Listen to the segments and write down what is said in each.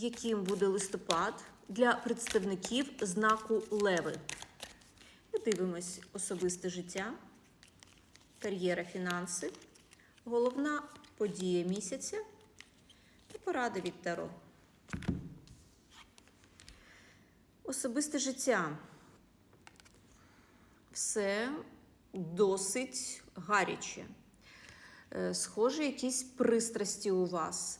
яким буде листопад для представників знаку Леви. Ми дивимось особисте життя, кар'єра, фінанси, головна подія місяця та поради від Таро. Особисте життя. Все досить гаряче. Е, Схоже, якісь пристрасті у вас.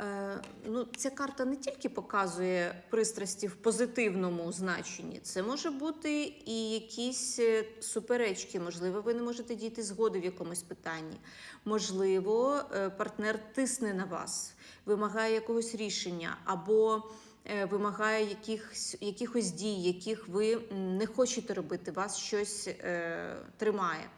Е, Ну, ця карта не тільки показує пристрасті в позитивному значенні, це може бути і якісь е, суперечки. Можливо, ви не можете дійти згоди в якомусь питанні. Можливо, е, партнер тисне на вас, вимагає якогось рішення або вимагає якихось, якихось дій, яких ви не хочете робити, вас щось е, тримає.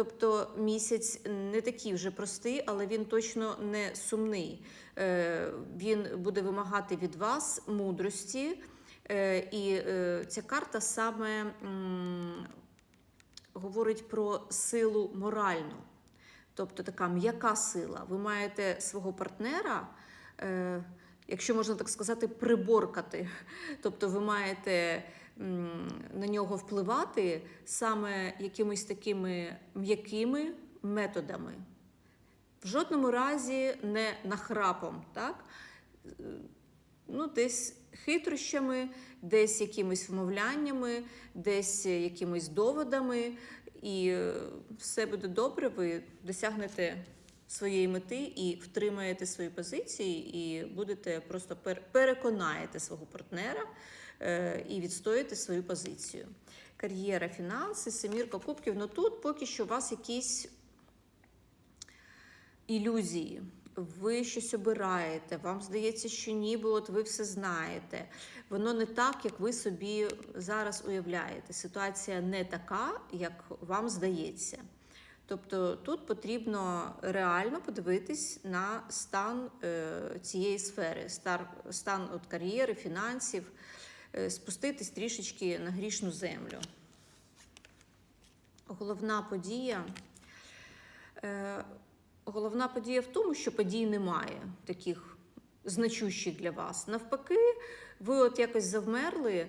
Тобто місяць не такий вже простий, але він точно не сумний. Е, Він буде вимагати від вас мудрості, Е, і е, ця карта саме говорить про силу моральну. Тобто така м'яка сила. Ви маєте свого партнера, якщо можна так сказати, приборкати. Тобто ви маєте на нього впливати саме якимись такими м'якими методами. В жодному разі не нахрапом, так? Ну, десь хитрощами, десь якимись вмовляннями, десь якимись доводами, і е, все буде добре. Ви досягнете своєї мети і втримаєте свої позиції, і будете просто пер- переконаєте свого партнера е, і відстоїте свою позицію. Кар'єра, фінанси, семірка кубків. Ну тут поки що у вас якісь ілюзії. Ви щось обираєте, вам здається, що ніби от ви все знаєте. Воно не так, як ви собі зараз уявляєте. Ситуація не така, як вам здається. Тобто тут потрібно реально подивитись на стан е, цієї сфери, стан от кар'єри, фінансів, е, спуститись трішечки на грішну землю. Головна подія. Е, Головна подія в тому, що подій немає таких значущих для вас. Навпаки, ви от якось завмерли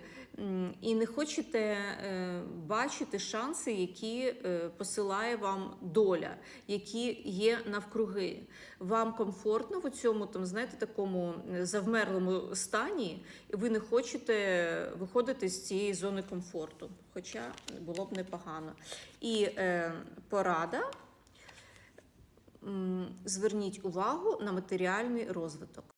і не хочете е, бачити шанси, які е, посилає вам доля, які є навкруги. Вам комфортно в цьому, там, знаєте, такому завмерлому стані, і ви не хочете виходити з цієї зони комфорту. Хоча було б непогано. І е, порада. Зверніть увагу на матеріальний розвиток.